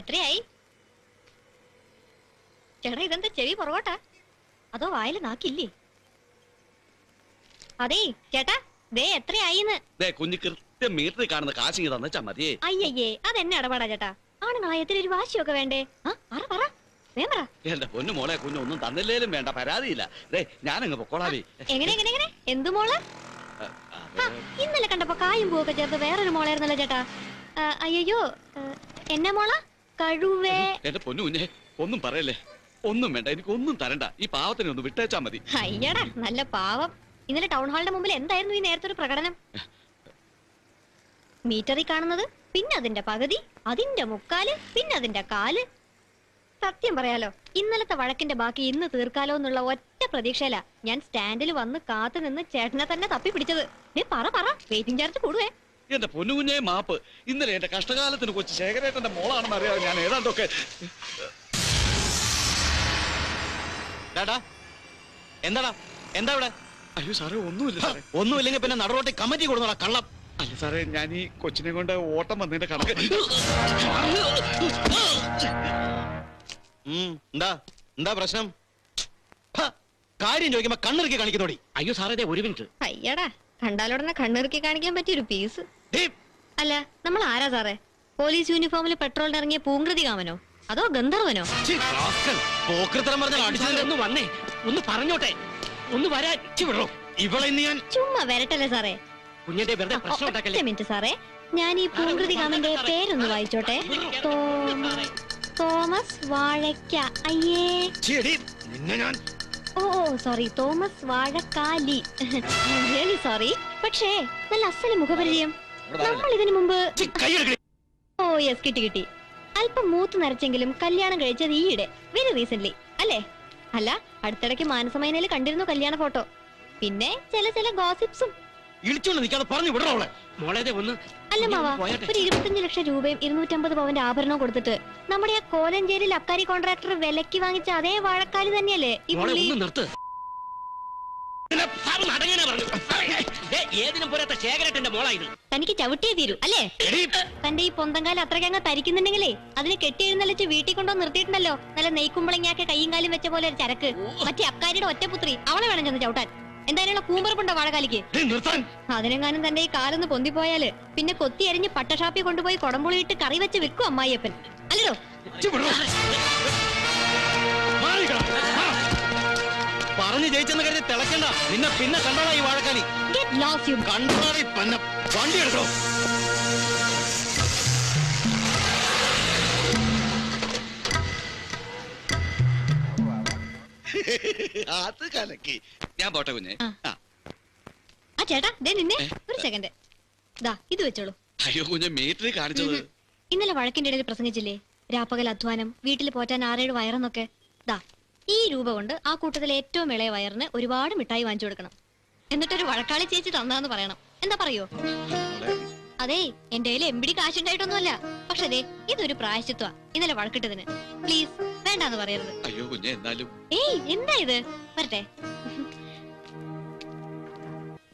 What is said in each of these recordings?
എത്രയായി? ചേട്ടാ ഇതെന്താ ചെവി പുറകോട്ടാ? അതോ വായിൽ നാക്കില്ലേ? അതേ ചേട്ടാ ദേ എത്രയായിന്ന്? ദേ കുഞ്ഞ് കൃത്യം മീറ്ററിൽ കാണുന്ന കാശ് ഇങ്ങ് തന്നെച്ചാ മതിയേ. അയ്യയ്യേ അതെന്നെ ഇടപാടാ ചേട്ടാ. ആണ് നായത്തിന് ഒരു വാശിയൊക്കെ വേണ്ടേ? ആ പറ പറ. എന്റെ പൊന്നു മോളെ കുഞ്ഞു ഒന്നും തന്നില്ലേലും വേണ്ട പരാതിയില്ല. ദേ ഞാനങ്ങ് പൊക്കോളാവേ. എങ്ങനെ എങ്ങനെ എങ്ങനെ? എന്തു മോൾ? ഇന്നലെ കണ്ടപ്പോ കായും പൂവൊക്കെ ചേർത്ത് വേറൊരു മോളായിരുന്നല്ലോ ചേട്ടാ. അയ്യോ എന്നാ മോള? കഴുവേ. എന്റെ പൊന്നു കുഞ്ഞെ ഒന്നും പറയല്ലേ? ഒന്നും വേണ്ട എനിക്ക് ഒന്നും തരണ്ട. ഈ പാവത്തിനെ ഒന്ന് വിട്ടേച്ചാ മതി. അയ്യടാ നല്ല പാവം. ഇന്നലെ ടൗൺ ഹാളിന്റെ മുമ്പിൽ എന്തായിരുന്നു ഈ നേരത്തെ ഒരു പ്രകടനം? മീറ്ററിൽ കാണുന്നത് പിന്നെ അതിന്റെ പകുതി അതിന്റെ മുക്കാൽ പിന്നെ അതിന്റെ കാൽ. സത്യം പറയാലോ ഇന്നലത്തെ വഴക്കിന്റെ ബാക്കി ഇന്ന് തീർക്കാലോ എന്നുള്ള ഒറ്റ പ്രതീക്ഷയിലാ ഞാൻ സ്റ്റാൻഡിൽ വന്ന് കാത്തു നിന്ന് ചേട്ടനെ തന്നെ തപ്പി പിടിച്ചത് നീ പറ പറ വെയിറ്റിംഗ് ചാർജ് കൂടുവേ. എന്റെ പൊന്നു കുഞ്ഞെ മാപ്പ്. ഇന്നലെ എന്റെ കഷ്ടകാലത്തിന് കൊച്ചു ശേഖരേട്ടന്റെ മോളാണെന്ന് അറിയാതെ ഞാൻ ഏതാണ്ടൊക്കെ ഡാടാ എന്താടാ? എന്താ ഇവിടെ? അയ്യോ സാറേ ഒന്നുമില്ല സാറേ. ഒന്നുമില്ലെങ്കിൽ പിന്നെ നടുറോട്ടി കമ്മിറ്റി കൊടുക്കണ കള്ളം. അല്ല സാറേ ഞാൻ ഈ കൊച്ചിനെ കൊണ്ട് ഓട്ടം വന്നതിന്റെ കണക്ക് ഉം, എന്താ? എന്താ പ്രശ്നം? ഹ, കാര്യം ചോദിക്കുമ്പോ കണ്ണിറുക്കി കാണിക്കുന്നോടി. അയ്യോ സാറേ ദേ ഒരു മിനിറ്റ്. അയ്യടാ കണ്ടാലോടനെ കണ്ണിറുക്കി കാണിക്കാൻ പറ്റിയൊരു പീസ് ഡേയ്, അല്ല നമ്മൾ ആരാ സാറേ? പോലീസ് യൂണിഫോമിൽ പെട്രോളിന് ഇറങ്ങിയ പൂങ്കൃതി കാമനോ? അതോ ഗന്ധർവനോ? ഒന്ന് വന്നേ. ഒന്ന് പറഞ്ഞോട്ടെ. ഒന്ന് വരാൻ ഇവളെ ഞാൻ ചുമ്മാ വരട്ടല്ലേ സാറേ? കുഞ്ഞിന്റെ വെറുതെ പ്രശ്നം ഉണ്ടാക്കല്ലേ? മിനിറ്റ് സാറേ. ഞാൻ ഈ പൂങ്കൃതി കാമന്റെ പേരൊന്ന് വായിച്ചോട്ടെ. തോമസ് വാഴക്ക അയ്യേ. നിന്നെ ഞാൻ ഓ sorry. Thomas Vazhakkali. Really sorry പക്ഷേ നല്ല അസൽ മുഖപരിചയം. നമ്മൾ ഇതിനു മുമ്പ് ഓ യെസ് കിട്ടി കിട്ടി. അല്പം മൂത്ത് നരച്ചെങ്കിലും കല്യാണം കഴിച്ചത് ഈയിടെ വെരി റീസെന്റ് അല്ലേ? അല്ല അടുത്തിടയ്ക്ക് മാനസമൈനയിൽ കണ്ടിരുന്നു കല്യാണ ഫോട്ടോ. പിന്നെ ചില ചില ഗോസിപ്സും അല്ല മാവാ ഒരു ലക്ഷം രൂപയും ഇരുന്നൂറ്റമ്പത് പവന്റെ ആഭരണവും കൊടുത്തിട്ട് നമ്മുടെ ആ കോലഞ്ചേരിയിൽ അബ്കാരി കോൺട്രാക്ടർ വിലക്ക് വാങ്ങിച്ച അതേ വാഴക്കാലി തന്നെയല്ലേ? ഈ പുള്ളി. ഏതിനും പോരാത്ത ശേഖരട്ടന്റെ മോളായിരുന്നു തനിക്ക് ചവിട്ടിയേ തീരൂ അല്ലേ? തന്റെ ഈ പൊന്തങ്കാലം അത്രയ്ക്കങ്ങ് തരിക്കുന്നുണ്ടെങ്കിലേ അതിന് കെട്ടി എഴുന്നള്ളിച്ച് വീട്ടിൽ കൊണ്ടോ നിർത്തിയിട്ടുണ്ടല്ലോ. നല്ല നെയ്ക്കുമ്പളങ്ങാക്കെ കൈയും കാലും വെച്ച പോലെ ഒരു ചരക്ക്. മറ്റേ അക്കാരിയുടെ ഒറ്റപുത്രി അവളെ വേണം ചെന്ന് ചവിട്ടാൻ. എന്തായാലും കൂമ്പറപ്പുണ്ടോ വാഴകാലിക്ക് അതിനെങ്ങാനും തന്റെ ഈ കാലൊന്ന് പൊന്തിപ്പോയാൽ പിന്നെ കൊത്തി അരിഞ്ഞ് പട്ടഷാപ്പി കൊണ്ടുപോയി കൊടമ്പുളിയിട്ട് കറി വെച്ച് വിൽക്കും അമ്മായിയപ്പൻ. അല്ലടോ. പറഞ്ഞു ജയിച്ചെന്ന് കരുതി തിളക്കണ്ട നിന്നെ പിന്നെ കണ്ടോളാ ഈ വാഴക്കാലി. ഗെറ്റ് ലോസ് യു കണ്ടോളാ പന്ന വണ്ടി എടുക്കോ അത് കലക്കി. ഞാൻ പോട്ടെ കുഞ്ഞെ. ആ. ചേട്ടാ ദേ നിന്നെ. ഒരു സെക്കൻഡ് ദാ ഇത് വെച്ചോളൂ. അയ്യോ കുഞ്ഞെ മീറ്റർ കാണിച്ചത്. ഇന്നലെ വഴക്കിന്റെ ഇടയിൽ പ്രസംഗിച്ചില്ലേ? രാപ്പകൽ അധ്വാനം വീട്ടിൽ പോറ്റാൻ ആറേഴ് വയറെന്നൊക്കെ. ദാ ഈ രൂപ കൊണ്ട് ആ കൂട്ടത്തിലെ ഏറ്റവും ഇളയ വയറിന് ഒരുപാട് മിഠായി വാങ്ങിച്ചു കൊടുക്കണം. എന്നിട്ടൊരു വഴക്കാളി ചേച്ചി തന്നാന്ന് പറയണം. എന്താ പറയോ? അതെ എന്റെ കയ്യിൽ എമ്പിടി കാശുണ്ടായിട്ടൊന്നുമല്ല പക്ഷെ ദേ ഇതൊരു പ്രായശ്ചിത്വ. ഇന്നലെ വഴക്കിട്ടതിന്. പ്ലീസ് വേണ്ടാന്ന് പറയരുത്. അയ്യോ കുഞ്ഞെ എന്നാലും. ഏയ് എന്താ ഇത്? വരട്ടെ.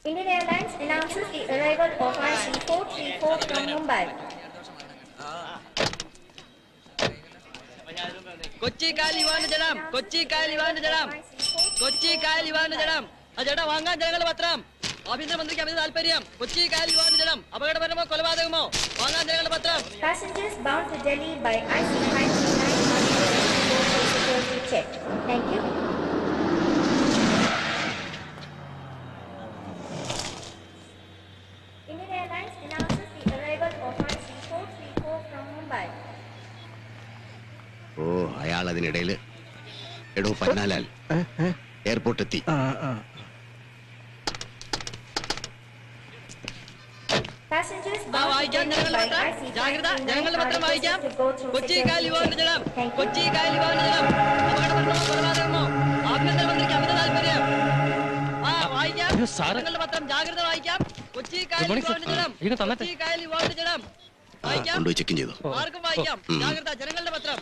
Indian Airlines announces the arrival of IC434 from Mumbai. Kochi കാലി വാന് ജലം കൊച്ചി കാലി വാന് ജലം കൊച്ചി കാലി വാന് ജലം ആ ചേട്ടാ വാങ്ങാൻ ജനങ്ങളുടെ പത്രം ആഭ്യന്തരമന്ത്രിക്ക് അമിത താല്പര്യം കൊച്ചി കാലി വാന് ജലം അപകടപരമോ കൊലപാതകമോ വാങ്ങാൻ ജനങ്ങളുടെ പത്രം Delhi by IC539 are security check. Thank you. Indian Airlines announces the arrival of IC434 from Mumbai. ഓ അയാൾ അതിനിടയിൽ എടോ പന്നാലാൽ എയർപോർട്ട് എത്തി ജാഗ്രത ജനങ്ങളുടെ IC539 പത്രം വായിക്കാം. കൊച്ചി security കാലി വാന് check. ജലം. Thank you. കൊച്ചി ആഭ്യന്തരമന്ത്രിക്ക് അമിത താല്പര്യം. ആ വായിക്കാം. പത്രം ജാഗ്രത വായിക്കാം. കൊച്ചി. കൊച്ചി വായിക്കാം. ആർക്കും വായിക്കാം. ജാഗ്രത ജനങ്ങളുടെ പത്രം.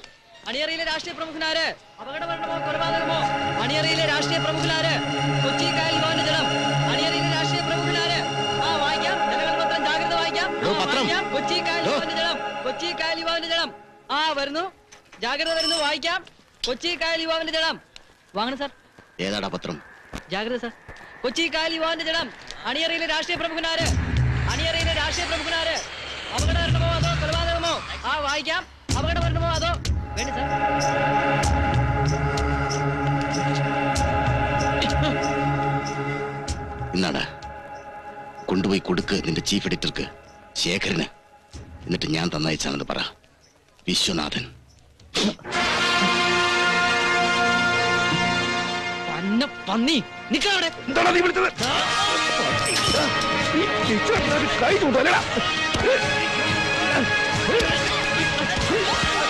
അണിയറയിലെ രാഷ്ട്രീയ പ്രമുഖനാര്? അപകടമരണമോ കൊലപാതകമോ? അണിയറയിലെ രാഷ്ട്രീയ പ്രമുഖനാര്? കൊച്ചി കായൽ വാന് ജലം അണിയറയിലെ രാഷ്ട്രീയ പ്രമുഖനാര്? ആ വായിക്കാം. ജനങ്ങൾ പത്രം ജാഗ്രത വായിക്കാം. കൊച്ചി കായൽ ഓ. ജലം കൊച്ചി കായൽ വാന് ജലം ആ വരുന്നു. ജാഗ്രത വരുന്നു. വായിക്കാം. കൊച്ചി കായൽ യുവാവിന്റെ ജഡം വാങ്ങണം സാർ. ഏതാടാ പത്രം? ജാഗ്രത സാർ. കൊച്ചി കായൽ യുവാവിന്റെ ജഡം അണിയറയിലെ രാഷ്ട്രീയ പ്രമുഖനാര്? അണിയറയിലെ രാഷ്ട്രീയ പ്രമുഖനാര്? അപകട മരണമോ അതോ കൊലപാതകമോ? ആ വായിക്കാം. അപകട മരണമോ അതോ വേണ്ടി സാർ ഇന്നാടാ. കൊണ്ടുപോയി കൊടുക്ക് നിന്റെ ചീഫ് എഡിറ്റർക്ക് ശേഖരന്. എന്നിട്ട് ഞാൻ തന്നയച്ചാണെന്ന് പറ. വിശ്വനാഥൻ. Hey! പന്നി. നിക്കവിടെ. എന്റെ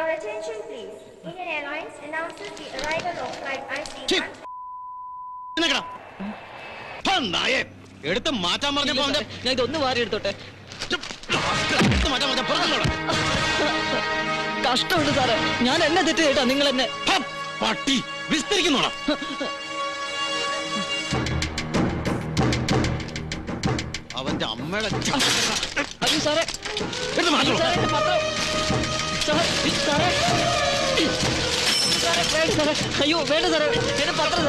Your attention please. Indian Airlines announces the arrival of flight IC1. നിക്കടാ. ആ നായേ, എടുത്ത് മാറ്റാൻ പറഞ്ഞപ്പോ ഞാൻ ഇതൊന്ന് വാരി എടുത്തോട്ടെ. കഷ്ടമുണ്ട് സാറേ. ഞാൻ എന്നെ തെറ്റ് കേട്ടാ നിങ്ങൾ എന്നെ പട്ടി. വിസ്തരിക്കുന്നോടാ. അവന്റെ അമ്മയുടെ സാറേ. എടുത്ത് മാറ്റോ സാറേ സാറേ. സാറേ വേണ്ട സാറേ. അയ്യോ വേണ്ട സാറേ. എന്റെ പത്രം.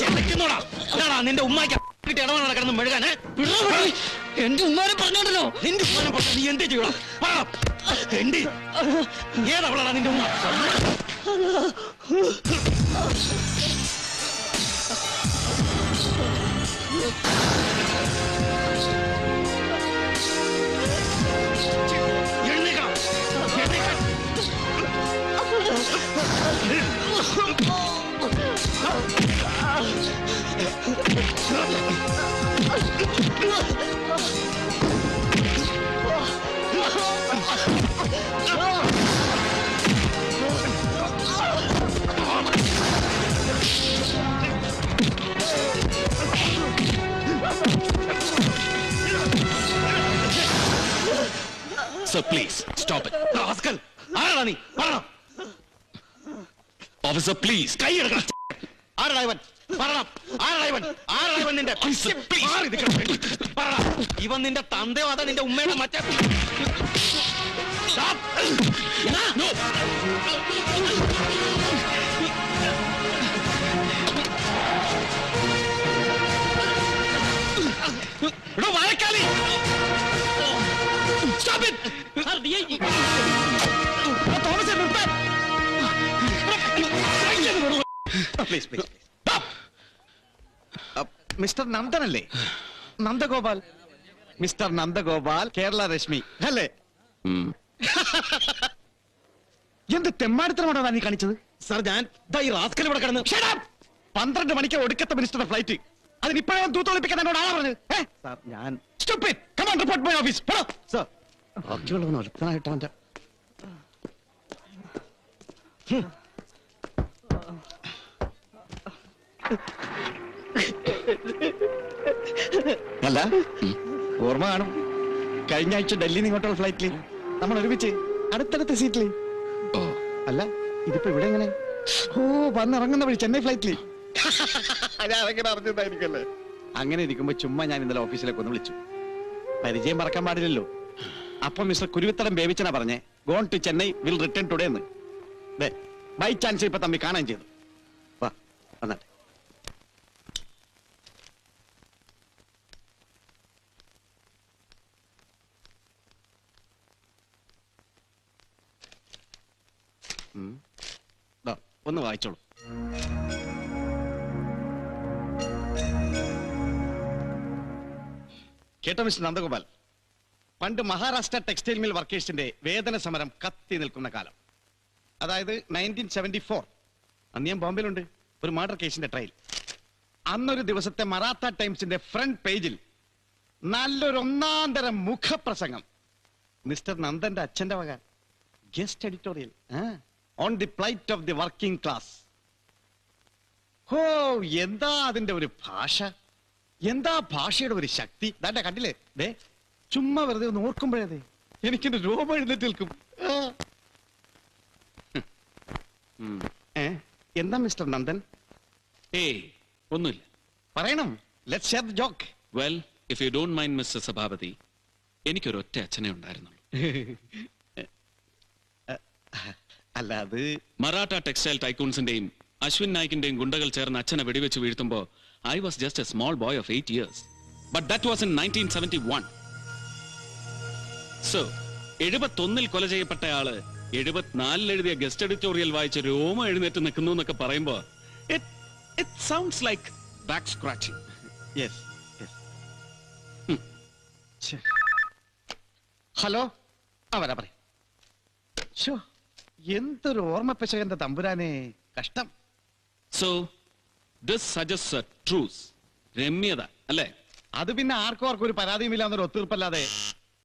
ചെലക്കുന്നോടാ നിന്റെ ഉമ്മാക്ക് കിട്ടി ഇടവാണ് കിടന്ന് മെഴുകാൻ എന്റെ ഉമ്മാനെ പറഞ്ഞോണ്ടല്ലോ. നിന്റെ ഉമ്മാനെ പറ്റി നീ എന്ത് ചെയ്യണം എന്റെ ഏതവളാണ് നിന്റെ ഉമ്മ? എഴുന്നേക്കണം sir please stop it rascal ആരാടാ നീ പറയണം ഓഫീസർ പ്ലീസ് കൈ എടുക്കണം ആരാടാ ഇവൻ? പറയണം ആരാടാ ഇവൻ? ആരാടാ ഇവൻ നിന്റെ? മാറി നിൽക്കണം. പറയണം ഇവൻ നിന്റെ തന്തയോ അതാ നിന്റെ ഉമ്മയുടെ മറ്റേ വഴക്കാലി. Stop it. Sir please please mister നന്ദനല്ലേ Nandagopal. Mister Nandagopal Kerala Rashmi. അല്ലേ? എന്ത് തെമ്മാടിത്തരമാണോ നീ കാണിച്ചത്? സാർ ഞാൻ ദാ ഈ റാസ്കൽ ഇവിടെ കിടന്ന് പന്ത്രണ്ട് മണിക്ക് ഒടുക്കത്തെ മിനിസ്റ്റർ ഫ്ലൈറ്റ്. അതിനിപ്പോഴേ തൂത്തൊളിപ്പിക്കാൻ എന്നോട് ആളാ പറഞ്ഞത്. സാർ ഞാൻ come on report my office sir ബാക്കിയുള്ളവൻ ഒരുത്തനായിട്ട് അല്ല ഓർമ്മ കാണും. കഴിഞ്ഞ ആഴ്ച ഡൽഹിയിൽ ഇങ്ങോട്ടുള്ള ഫ്ലൈറ്റിൽ നമ്മൾ ഒരുമിച്ച് അടുത്തടുത്ത സീറ്റിൽ അല്ല ഇതിപ്പോ ഇവിടെ എങ്ങനെ? ഓ വന്നിറങ്ങുന്ന വഴി ചെന്നൈ ഫ്ലൈറ്റിൽ അറിഞ്ഞതായിരിക്കല്ലേ അങ്ങനെ ഇരിക്കുമ്പോ ചുമ്മാ ഞാൻ ഇന്നലെ ഓഫീസിലേക്ക് ഒന്ന് വിളിച്ചു. പരിചയം മറക്കാൻ പാടില്ലല്ലോ. അപ്പൊ മിസ്റ്റർ കുരുവിത്തടം ബേബിച്ചനാ പറഞ്ഞേ gone to Chennai will return today എന്ന്. ബൈ ചാൻസ് ഇപ്പൊ തമ്മി കാണാൻ ചെയ്തു. വാ വന്നാട്ടെ. ഒന്ന് വായിച്ചോളൂ. കേട്ടോ മിസ്റ്റർ നന്ദഗോപാൽ? പണ്ട് മഹാരാഷ്ട്ര ടെക്സ്റ്റൈൽ മിൽ വർക്കേഴ്സിന്റെ വേതന സമരം കത്തി നിൽക്കുന്ന കാലം. അതായത് നയന്റീൻ സെവന്റി ഫോർ അന്ന് ഞാൻ ബോംബെയിലുണ്ട്. ഒരു മർഡർ കേസിന്റെ ട്രയൽ അന്നൊരു ദിവസത്തെ മറാത്ത ടൈംസിന്റെ ഫ്രണ്ട് പേജിൽ നല്ലൊരു ഒന്നാം തരം മുഖപ്രസംഗം. മിസ്റ്റർ നന്ദന്റെ അച്ഛന്റെ വക. Guest editorial on the plight of the working class ഹോ എന്താ അതിന്റെ ഒരു ഭാഷ? എന്താ ഭാഷയുടെ ഒരു ശക്തി? ദാണ്ട കണ്ടില്ലേ? ദേ ചുമ്മാ വെറുതെ ഒന്ന് ഓർക്കുമ്പോഴേ എനിക്കെന്റെ രോമം എഴുന്നേറ്റ് നിൽക്കും? എന്താ മിസ്റ്റർ നന്ദൻ? ഏയ് ഒന്നുമില്ല. പറയണം. Let share the joke well if you don't mind mister Sabhapathi എനിക്കൊരൊറ്റ അച്ഛനെ ഉണ്ടായിരുന്നുള്ളൂ. അല്ല അത് മറാഠ ടെക്സ്റ്റൈൽ ടൈക്കൂൺസിന്റെയും അശ്വിൻ നായിക്കിന്റെയും ഗുണ്ടകൾ ചേർന്ന് അച്ഛനെ വെടിവെച്ച് വീഴ്ത്തുമ്പോ I was just a small boy of eight years but that was in nineteen seventy one so എഴുപത്തൊന്നിൽ കൊല ചെയ്യപ്പെട്ടയാൾ എഴുപത്തിനാലിൽ എഴുതിയ ഗസ്റ്റ് എഡിറ്റോറിയൽ വായിച്ച് രോമ എഴുന്നേറ്റ് നിൽക്കുന്നു എന്നൊക്കെ പറയുമ്പോ it sounds like back scratching yes hello? അവരാ വരാ പറ ഷോ എന്തൊരു ഓർമ്മ ഓർമ്മപ്പശകന്റെ തമ്പുരാനെ കഷ്ടം. So this suggest a truce രമ്യത അല്ലേ? അത് പിന്നെ ആർക്കും ആർക്കും ഒരു പരാതിയുമില്ല എന്നൊരു ഒത്തീർപ്പല്ലാതെ